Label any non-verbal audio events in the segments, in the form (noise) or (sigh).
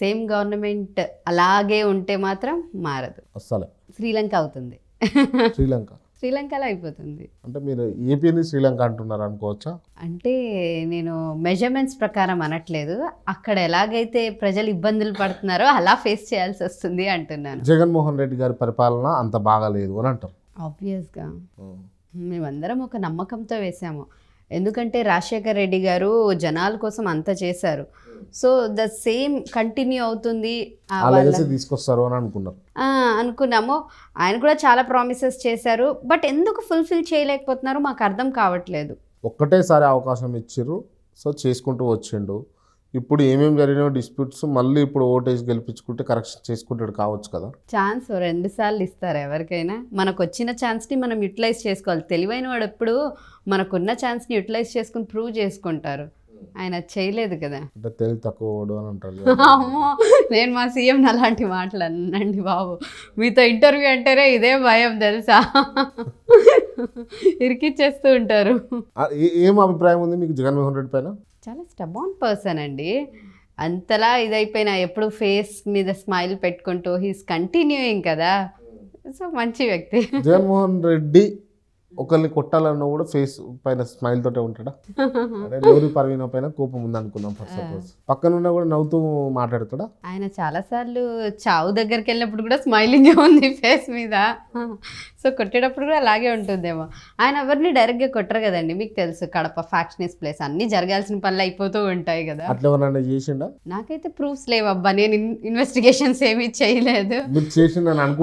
Same government అలాగే ఉంటే మాత్రం మారదు. అస్సలే. శ్రీలంక అవుతుంది. శ్రీలంక. శ్రీలంకలో అయిపోతుంది. అంటే మీరు ఏపీని శ్రీలంక అంటున్నారు అనుకోవచ్చా? అంటే నేను మెజర్మెంట్స్ ప్రకారం అనట్లేదు. అక్కడ ఎలాగైతే ప్రజలు ఇబ్బందులు పడుతున్నారో అలా ఫేస్ చేయాల్సి వస్తుంది అంటున్నాను. జగన్మోహన్ రెడ్డి గారి పరిపాలన అంత బాగాలేదు అని అంటారు. ఆబ్వియస్గా మేమందరం ఒక నమ్మకంతో వేసాము. ఎందుకంటే రాజశేఖర్ రెడ్డి గారు జనాల కోసం అంత చేశారు. సో ద సేమ్ కంటిన్యూ అవుతుంది తీసుకొస్తారు అని అనుకున్నారు. అనుకున్నాము. ఆయన కూడా చాలా ప్రామిసెస్ చేశారు. బట్ ఎందుకు ఫుల్ఫిల్ చేయలేకపోతున్నారో మాకు అర్థం కావట్లేదు. ఒక్కటేసారి అవకాశం ఇచ్చిర్రు. సో చేసుకుంటూ వచ్చిండు. ఇప్పుడు ఏమేమి జరిగిన డిస్ప్యూట్స్ మళ్ళీ ఇప్పుడు ఓటేసి గెలిపించుకుంటే కరెక్షన్ చేసుకుంటాడు కావచ్చు కదా. ఛాన్స్ రెండు సార్లు ఇస్తారు ఎవరికైనా. మనకు వచ్చిన ఛాన్స్ని మనం యూటిలైజ్ చేసుకోవాలి. తెలివైన వాడు ఎప్పుడు మనకున్న ఛాన్స్ని యూటిలైజ్ చేసుకుని ప్రూవ్ చేసుకుంటారు. ఆయన చేయలేదు కదా. అంటే తెలివి తక్కువ అని అంటారు. (laughs) అమ్మో! నేను మా సీఎం అలాంటి మాటలు అనండి బాబు. మీతో ఇంటర్వ్యూ అంటేనే ఇదే భయం తెలుసా? (laughs) ఇరికిచ్చేస్తూ ఉంటారు. ఏం అభిప్రాయం ఉంది మీకు జగన్మోహన్ రెడ్డి పైన? చాలా స్టబాన్ పర్సన్ అండి. అంతలా ఇదైపోయినా ఎప్పుడు ఫేస్ మీద స్మైల్ పెట్టుకుంటూ హీస్ కంటిన్యూయింగ్ కదా. సో మంచి వ్యక్తి. జగన్మోహన్ రెడ్డి ఒకరిని కొట్టాలన్నా కూడా ఫేస్ పైన స్మైల్ తోటే ఉంటాడా? లౌరి పర్వీన పైన కోపం ఉంది ఫస్ట్ సపోజ్ పక్కన ఉన్నా కూడా నవ్వుతూ మాట్లాడతాడా? ఆయన చాలాసార్లు చావు దగ్గరికి వెళ్ళినప్పుడు కూడా స్మైలింగ్ ఉంది ఫేస్ మీద. సో కొట్టేటప్పుడు కూడా అలాగే ఉంటుందేమో. ఆయన ఎవరిని డైరెక్ట్గా కొట్టరు కదండి మీకు తెలుసు. కడప ఫ్యాక్షనిస్ట్ ప్లేస్ అన్నీ జరగాల్సిన పనులు అయిపోతూ ఉంటాయి కదా. అట్లా ఎవరన్నా చేసిండా? నాకైతే ప్రూఫ్స్ లేవు అబ్బా నేను ఇన్వెస్టిగేషన్స్ ఏమీ చేయలేదు.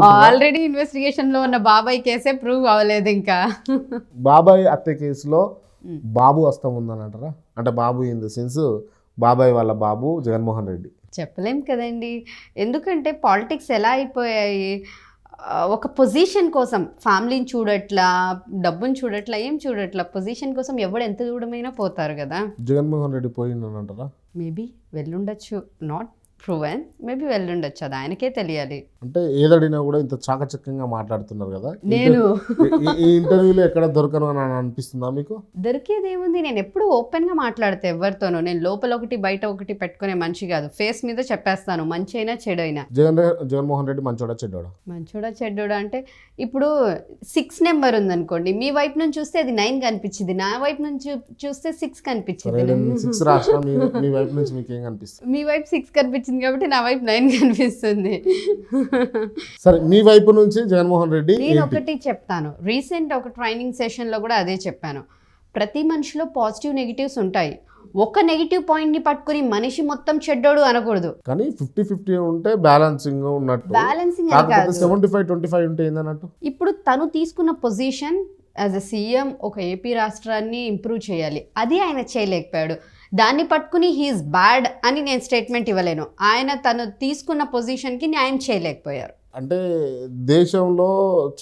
ఆల్రెడీ ఇన్వెస్టిగేషన్లో ఉన్న బాబాయ్ కేసే ప్రూవ్ అవ్వలేదు ఇంకా. బాబాయ్ హత్య కేసులో బాబు హస్తం ఉందని అంటారా అంటే బాబు ఇన్ ద సెన్స్ బాబాయ్ వాళ్ళ బాబు జగన్మోహన్ రెడ్డి. చెప్పలేం కదండి. ఎందుకంటే పాలిటిక్స్ ఎలా అయిపోయాయి? ఒక పొజిషన్ కోసం ఫ్యామిలీని చూడట్లా డబ్బుని చూడట్లా ఏం చూడట్లా? పొజిషన్ కోసం ఎవడు ఎంత దూరమైనా పోతారు కదా. జగన్మోహన్ రెడ్డి పోయిందని అంటారా మేబీ వెళ్ళుండొచ్చు. నాట్ ప్రూవెన్ మేబీ వెళ్ళుండొచ్చు. అది ఆయనకే తెలియాలి. అంటే ఏదడినా కూడా ఇంత చాకచక్యంగా మాట్లాడుతున్నారు కదా. నేను. ఈ- ఇంటర్వ్యూలో ఎక్కడ దొరకను అని అనిపిస్తుందా మీకు? దొరికేది ఏముంది నేను ఎప్పుడు ఓపెన్గా మాట్లాడితే ఎవరితోనూ. నేను లోపల ఒకటి బయట ఒకటి పెట్టుకునే మనిషి కాదు. ఫేస్ మీద చెప్పేస్తాను. మంచి అయినా చెడు అయినా జగన్ జగన్మోహన్ రెడ్డి మంచోడా చెడ్డాడా? మంచోడా చెడ్డోడా అంటే ఇప్పుడు సిక్స్ నెంబర్ ఉందనుకోండి. మీ వైపు నుంచి చూస్తే అది నైన్ కనిపించింది. నా వైపు నుంచి చూస్తే సిక్స్ కనిపించింది. సిక్స్ మీ మీ వైపు నుంచి మీకు ఏం కనిపిస్తుంది? మీ వైపు సిక్స్ కనిపించింది. కాబట్టి నా వైపు నైన్ కనిపిస్తుంది. సరే మీ వైపు నుంచి జగన్మోహన్ రెడ్డి నేను? ఒకటి చెప్తాను. రీసెంట్ ఒక ట్రైనింగ్ సెషన్లో కూడా అదే చెప్పాను. ప్రతి మనిషిలో పాజిటివ్ నెగిటివ్స్ ఉంటాయి. ఒక నెగిటివ్ పాయింట్ని పట్టుకుని మనిషి మొత్తం చెడ్డోడు అనకూడదు. కానీ ఫిఫ్టీ ఫిఫ్టీ ఉంటే బ్యాలెన్సింగ్ ఉన్నట్టు. Balancing seventy five twenty five ఉంటే ఏందన్నట్టు? ఇప్పుడు తను తీసుకున్న పొజిషన్ యాజ్ అ సీఎం ఒక ఏపీ రాష్ట్రాన్ని ఇంప్రూవ్ చేయాలి. అది ఆయన చేయలేకపోయాడు. దాన్ని పట్టుకుని హీఈస్ బ్యాడ్ అని నేను స్టేట్మెంట్ ఇవ్వలేను. ఆయన తను తీసుకున్న పొజిషన్కి న్యాయం చేయలేకపోయారు. అంటే దేశంలో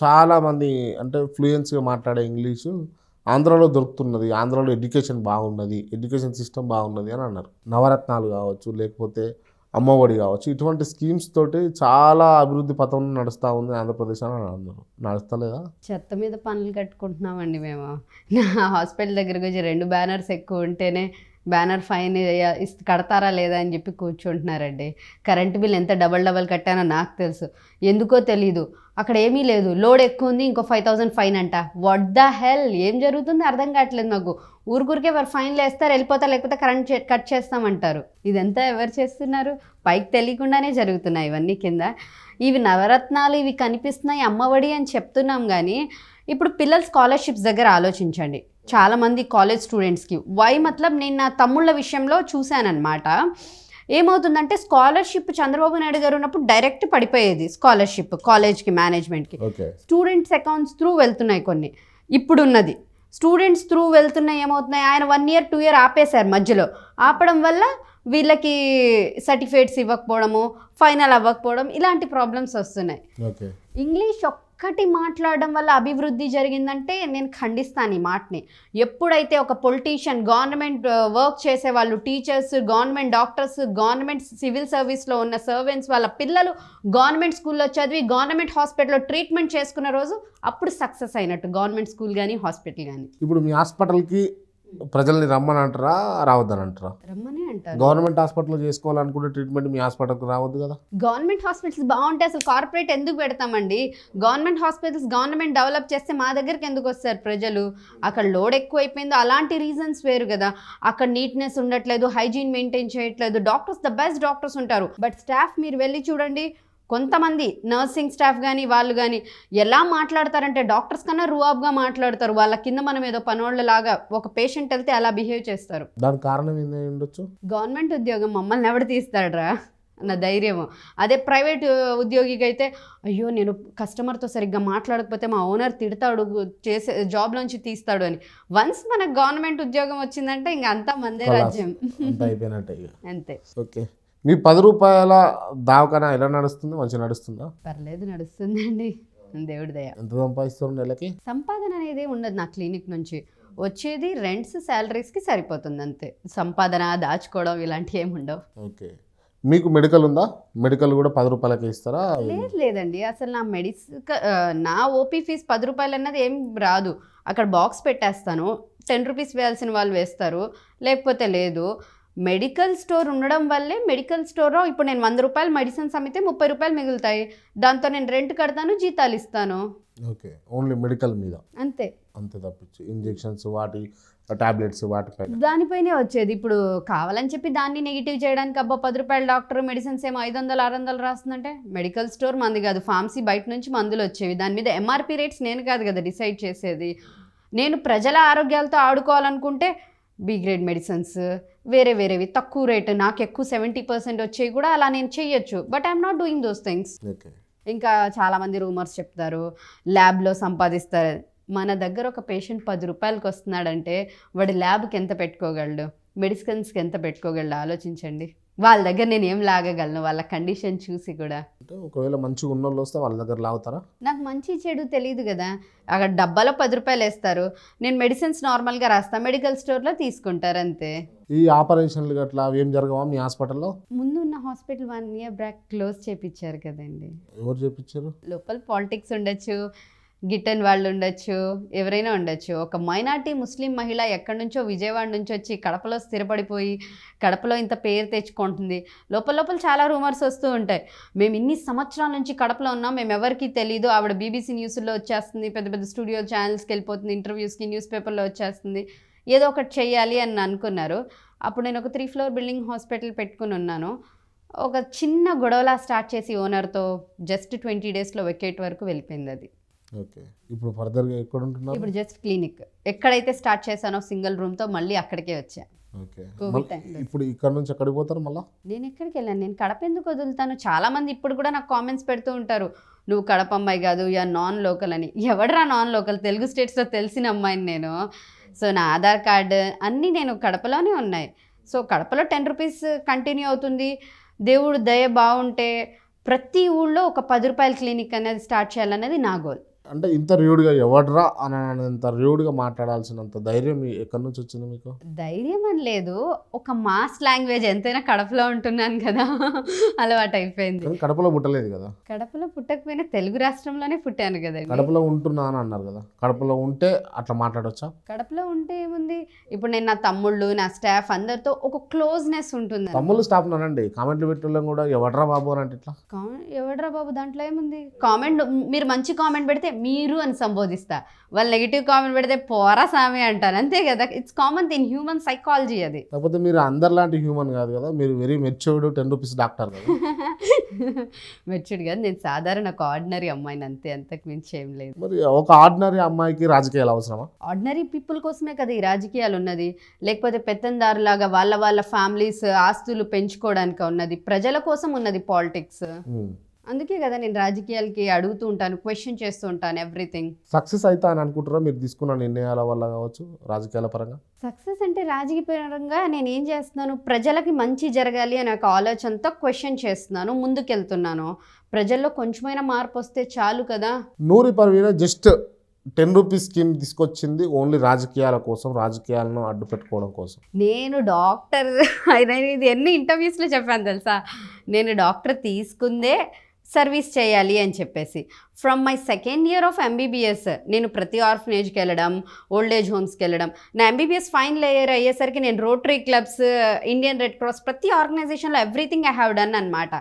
చాలా మంది అంటే ఫ్లూయెన్స్గా మాట్లాడే ఇంగ్లీషు ఆంధ్రాలో దొరుకుతున్నది. ఆంధ్రాలో ఎడ్యుకేషన్ బాగున్నది. ఎడ్యుకేషన్ సిస్టమ్ బాగున్నది అని అన్నారు. నవరత్నాలు కావచ్చు లేకపోతే అమ్మఒడి కావచ్చు ఇటువంటి స్కీమ్స్ తోటి చాలా అభివృద్ధి పథంలో నడుస్తూ ఉంది ఆంధ్రప్రదేశ్ అని అన్నారు. నడుస్తలేదా? చెత్త మీద పనులు కట్టుకుంటున్నామండి మేము. నా హాస్పిటల్ దగ్గరకు వచ్చి రెండు బ్యానర్స్ ఎక్కువ ఉంటేనే బ్యానర్ ఫైన్ కడతారా లేదా అని చెప్పి కూర్చుంటున్నారండి. కరెంట్ బిల్ ఎంత డబల్ డబల్ కట్టానో నాకు తెలుసు. ఎందుకో తెలీదు. అక్కడ ఏమీ లేదు. లోడ్ ఎక్కువ ఉంది ఇంకో ఫైవ్ థౌసండ్ ఫైన్ అంట. What the hell? ఏం జరుగుతుందో? అర్థం కావట్లేదు నాకు. ఊరికూరికే వారు ఫైన్లు వేస్తారు వెళ్ళిపోతారు లేకపోతే కరెంట్ కట్ చేస్తామంటారు. ఇదంతా ఎవరు చేస్తున్నారు? పైకి తెలియకుండానే జరుగుతున్నాయి ఇవన్నీ కింద. ఇవి నవరత్నాలు ఇవి కనిపిస్తున్నాయి అమ్మఒడి అని చెప్తున్నాం కానీ ఇప్పుడు పిల్లల స్కాలర్షిప్స్ దగ్గర ఆలోచించండి. చాలామంది కాలేజ్ స్టూడెంట్స్కి వై మతలబ్ నేను నా తమ్ముళ్ళ విషయంలో చూశానన్నమాట. ఏమవుతుందంటే స్కాలర్షిప్ చంద్రబాబు నాయుడు గారు ఉన్నప్పుడు డైరెక్ట్ పడిపోయేది స్కాలర్షిప్ కాలేజ్కి మేనేజ్మెంట్కి స్టూడెంట్స్ అకౌంట్స్ త్రూ వెళ్తున్నాయి కొన్ని. ఇప్పుడున్నది. స్టూడెంట్స్ త్రూ వెళ్తున్నాయి ఏమవుతున్నాయి? ఆయన వన్ ఇయర్ టూ ఇయర్ ఆపేశారు మధ్యలో. ఆపడం వల్ల వీళ్ళకి సర్టిఫికేట్స్ ఇవ్వకపోవడము ఫైనల్ అవ్వకపోవడం ఇలాంటి ప్రాబ్లమ్స్ వస్తున్నాయి. ఇంగ్లీష్ ఒక్కటి మాట్లాడడం వల్ల అభివృద్ధి జరిగిందంటే నేను ఖండిస్తాను ఈ మాటని. ఎప్పుడైతే ఒక పొలిటీషియన్ గవర్నమెంట్ వర్క్ చేసే వాళ్ళు teachers government doctors government civil సర్వీస్లో ఉన్న సర్వెంట్స్ వాళ్ళ పిల్లలు గవర్నమెంట్ స్కూల్లో చదివి గవర్నమెంట్ హాస్పిటల్లో ట్రీట్మెంట్ చేసుకున్న రోజు అప్పుడు సక్సెస్ అయినట్టు గవర్నమెంట్ స్కూల్ కానీ హాస్పిటల్ కానీ ఇప్పుడు మీ హాస్పిటల్కి ప్రజల్ని రమ్మని అంటారా రావద్దని అంటారా? రమ్మనే అంటారు. గవర్నమెంట్ హాస్పిటల్లో చేసుకోవాలనుకుంటే ట్రీట్మెంట్ మీ హాస్పిటల్కి రావద్దు కదా? గవర్నమెంట్ హాస్పిటల్స్ బాగుంటే అసలు కార్పొరేట్ ఎందుకు పెడతామండి? గవర్నమెంట్ హాస్పిటల్స్ గవర్నమెంట్ డెవలప్ చేస్తే మా దగ్గరికి ఎందుకు వస్తారు ప్రజలు? అక్కడ లోడ్ ఎక్కువ అయిపోయిందో అలాంటి రీజన్స్ వేరు కదా. అక్కడ నీట్నెస్ ఉండట్లేదు హైజీన్ మెయింటైన్ చేయట్లేదు. డాక్టర్స్ ద బెస్ట్ డాక్టర్స్ ఉంటారు. బట్ స్టాఫ్ మీరు వెళ్ళి చూడండి కొంతమంది నర్సింగ్ స్టాఫ్ కానీ వాళ్ళు కానీ ఎలా మాట్లాడతారంటే డాక్టర్స్ కన్నా రువాబ్గా మాట్లాడతారు. వాళ్ళ కింద మనం ఏదో పనోళ్ళలాగా ఒక పేషెంట్ వెళ్తే అలా బిహేవ్ చేస్తారు. దానికి కారణం ఉండొచ్చు? గవర్నమెంట్ ఉద్యోగం మమ్మల్ని ఎవడు తీస్తాడరా? నా ధైర్యము. అదే ప్రైవేట్ ఉద్యోగికి అయితే అయ్యో నేను కస్టమర్తో సరిగ్గా మాట్లాడకపోతే మా ఓనర్ తిడతాడు చేసే జాబ్లోంచి తీస్తాడు అని. వన్స్ మనకు గవర్నమెంట్ ఉద్యోగం వచ్చిందంటే ఇంక అంతా మందే. రాజ్యం. అంతే. ఓకే. మీ పది రూపాయల దావకాన ఎలా నడుస్తుంది? మంచిగా నడుస్తుందా? పర్లేదు నడుస్తుందండి. దేవుడి దయ. ఎంత సంపాదిస్తారు నెలకి? సంపాదన అనేది ఉండదు నా క్లినిక్ నుంచి. వచ్చేది రెంట్స్ శాలరీస్కి సరిపోతుంది అంతే. సంపాదన దాచుకోవడం ఇలాంటివి ఏమి ఉండవు. ఓకే. మీకు మెడికల్ ఉందా? మెడికల్ కూడా పది రూపాయలకి ఇస్తారా? లేదు లేదండి. అసలు నా మెడిస్ నా ఓపీ ఫీజ్ పది రూపాయలు అన్నది ఏం రాదు. అక్కడ బాక్స్ పెట్టేస్తాను. టెన్ రూపీస్ వేయాల్సిన వాళ్ళు వేస్తారు. లేకపోతే లేదు. మెడికల్ స్టోర్ ఉండడం వల్లే మెడికల్ స్టోర్లో ఇప్పుడు నేను వంద రూపాయలు మెడిసిన్స్ అమ్మితే ముప్పై రూపాయలు మిగులుతాయి. దాంతో నేను రెంట్ కడతాను జీతాలు ఇస్తాను. ఓకే. ఓన్లీ మెడికల్ మీద. అంతే. అంతే తప్పించి ఇంజెక్షన్స్ వాటి టాబ్లెట్స్ వాటిపైన. దానిపైనే వచ్చేది. ఇప్పుడు కావాలని చెప్పి దాన్ని నెగిటివ్ చేయడానికి అబ్బా పది రూపాయల డాక్టర్ మెడిసిన్స్ ఏమో ఐదు వందలు ఆరు వందలు రాస్తుందంటే మెడికల్ స్టోర్ మంది కాదు. ఫార్మసీ బయట నుంచి మందులు వచ్చేవి. దాని మీద ఎంఆర్పి రేట్స్ నేను కాదు కదా డిసైడ్ చేసేది. నేను ప్రజల ఆరోగ్యాలతో ఆడుకోవాలనుకుంటే బి గ్రేడ్ మెడిసిన్స్ వేరే వేరేవి. తక్కువ రేటు నాకు ఎక్కువ సెవెంటీ పర్సెంట్ వచ్చేవి కూడా అలా నేను చెయ్యొచ్చు. But I'm not doing those things ఇంకా చాలామంది రూమర్స్ చెప్తారు ల్యాబ్లో సంపాదిస్తారు మన దగ్గర ఒక పేషెంట్ పది రూపాయలకి వస్తున్నాడంటే వాడి ల్యాబ్కి ఎంత పెట్టుకోగలడు? మెడిసిన్స్కి ఎంత పెట్టుకోగలడు? ఆలోచించండి. వాళ్ళ దగ్గర నేను ఏం లాగగలను? వాళ్ళ కండిషన్ చూసి కూడా. అంటే ఒకవేళ మంచిగా ఉన్న వాళ్ళు వస్తే వాళ్ళ దగ్గర లాగుతారా? నాకు మంచి చెడు తెలియదు కదా. అక్కడ డబ్బాలో పది రూపాయలు వేస్తారు. నేను మెడిసిన్స్ నార్మల్గా రాస్తాను మెడికల్ స్టోర్లో తీసుకుంటారు అంతే ఈ ఆపరేషన్లు గట్లా అవి ఏం జరగవా మీ హాస్పిటల్లో? ముందు ఉన్న hospital one year back close చేపించారు కదండి. ఎవరు చేపించారు లోపల పాలిటిక్స్ ఉండొచ్చు. గిట్టన్ వాళ్ళు ఉండొచ్చు ఎవరైనా ఉండొచ్చు. ఒక మైనార్టీ ముస్లిం మహిళ ఎక్కడి నుంచో విజయవాడ నుంచి వచ్చి కడపలో స్థిరపడిపోయి కడపలో ఇంత పేరు తెచ్చుకుంటుంది. లోపల లోపల చాలా రూమర్స్ వస్తూ ఉంటాయి. మేము ఇన్ని సంవత్సరాల నుంచి కడపలో ఉన్నాం మేము ఎవరికి తెలియదు ఆవిడ బీబీసీ న్యూస్లో వచ్చేస్తుంది పెద్ద పెద్ద స్టూడియో ఛానల్స్కి వెళ్ళిపోతుంది ఇంటర్వ్యూస్కి న్యూస్ పేపర్లో వచ్చేస్తుంది. ఏదో ఒకటి చేయాలి అని అనుకున్నారు. అప్పుడు నేను ఒక త్రీ ఫ్లోర్ బిల్డింగ్ హాస్పిటల్ పెట్టుకుని ఉన్నాను. ఒక చిన్న గొడవలా స్టార్ట్ చేసి ఓనర్తో జస్ట్ ట్వంటీ డేస్లో వెకేట్ వరకు వెళ్ళిపోయింది అది. ఓకే. ఇప్పుడు ఫర్దర్గా ఎక్కడ ఉంటున్నారు? ఇప్పుడు జస్ట్ క్లినిక్ ఎక్కడైతే స్టార్ట్ చేశానో సింగిల్ రూమ్తో మళ్ళీ అక్కడికే వచ్చా. ఓకే. ఇప్పుడు ఇక్కడ నుంచి ఎక్కడికి పోతారు మళ్ళా? నేను ఎక్కడికి వెళ్ళాను. నేను కడప ఎందుకు వదులుతాను? చాలా మంది ఇప్పుడు కూడా నాకు కామెంట్స్ పెడుతూ ఉంటారు. నువ్వు కడప అమ్మాయి కాదు యా నాన్ లోకల్ అని. ఎవడరా నాన్ లోకల్ తెలుగు స్టేట్స్లో తెలిసిన అమ్మాయిని నేను. సో నా ఆధార్ కార్డు అన్నీ నేను కడపలోనే ఉన్నాయి. సో కడపలో టెన్ రూపీస్ కంటిన్యూ అవుతుంది. దేవుడు దయ బాగుంటే ప్రతి ఊళ్ళో ఒక పది రూపాయల క్లినిక్ అనేది స్టార్ట్ చేయాలనేది నా గోల్ అంటే ఇంత ర్యూడ్గా ఎవడరా అని అంత ర్యూడ్గా మాట్లాడాల్సినంత ధైర్యం ఎక్కడి నుంచి వచ్చింది మీకు? ధైర్యం అని లేదు. ఒక మాస్ లాంగ్వేజ్ ఎంతైనా కడపలో ఉంటున్నాను కదా (laughs) అలవాటు అయిపోయింది కడపలో పుట్టలేదు కదా? కడపలో పుట్టకపోయినా తెలుగు రాష్ట్రంలోనే పుట్టాను కదండి కడపలో ఉంటున్నా అని అన్నారు కదా? కడపలో ఉంటే అట్లా మాట్లాడొచ్చా? కడపలో ఉంటే ఏముంది? ఇప్పుడు నేను నా తమ్ముళ్ళు నా స్టాఫ్ అందరితో ఒక క్లోజ్నెస్ ఉంటుంది తమ్ముళ్ళు స్టాప్ నానండి కామెంట్లు పెట్టడం కూడా ఎవడరా బాబు అని అంటే ఇట్లా. ఎవడ్రా బాబు? దాంట్లో ఏముంది? కామెంట్ మీరు మంచి కామెంట్ పెడితే మీరు అని సంబోధిస్తా. వాళ్ళు నెగిటివ్ కామెంట్ పెడితే పోరా సామి అంటాను అంతే కదా? It's common thing human psychology అది. కాకపోతే మీరు అందరిలాంటి హ్యూమన్ కాదు కదా? మీరు very matured ten rupees doctor కదా? మెచ్చుడు కదా. నేను సాధారణ ఒక ఆర్డినరీ అమ్మాయిని అంతే. అంతకు మించి ఏం లేదు. మరి ఒక ఆర్డినరీ అమ్మాయికి రాజకీయాలు అవసరమా? ఆర్డినరీ పీపుల్ కోసమే కదా ఈ రాజకీయాలు ఉన్నది. లేకపోతే పెత్తందారులాగా వాళ్ళ వాళ్ళ ఫ్యామిలీస్ ఆస్తులు పెంచుకోవడానికి ఉన్నది. ప్రజల కోసం ఉన్నది పాలిటిక్స్. అందుకే కదా నేను రాజకీయాలకి అడుగుతూ ఉంటాను క్వశ్చన్ చేస్తూ ఉంటాను ఎవ్రీథింగ్ సక్సెస్ అవుతా అని అనుకుంటారా మీరు తీసుకున్న నిర్ణయాల వల్ల కావచ్చు రాజకీయాల పరంగా? సక్సెస్ అంటే రాజకీయ పరంగా నేను ఏం చేస్తున్నాను ప్రజలకి మంచి జరగాలి అనే ఒక ఆలోచనతో క్వశ్చన్ చేస్తున్నాను ముందుకెళ్తున్నాను. ప్రజల్లో కొంచెమైనా మార్పు వస్తే చాలు కదా. Noori Parveen just ten rupees scheme తీసుకొచ్చింది ఓన్లీ రాజకీయాల కోసం రాజకీయాలను అడ్డు పెట్టుకోవడం కోసం. నేను డాక్టర్ ఇది ఎన్ని ఇంటర్వ్యూస్లో చెప్పాను తెలుసా? నేను డాక్టర్ తీసుకుందే సర్వీస్ చేయాలి అని చెప్పేసి. From my second year of MBBS నేను ప్రతి ఆర్ఫనేజ్కి వెళ్ళడం ఓల్డ్ ఏజ్ హోమ్స్కి వెళ్ళడం. నా ఎంబీబీఎస్ ఫైనల్ ఇయర్ అయ్యేసరికి నేను rotary clubs Indian red cross ప్రతి ఆర్గనైజేషన్లో ఎవ్రీథింగ్ ఐ హ్యావ్ డన్ అనమాట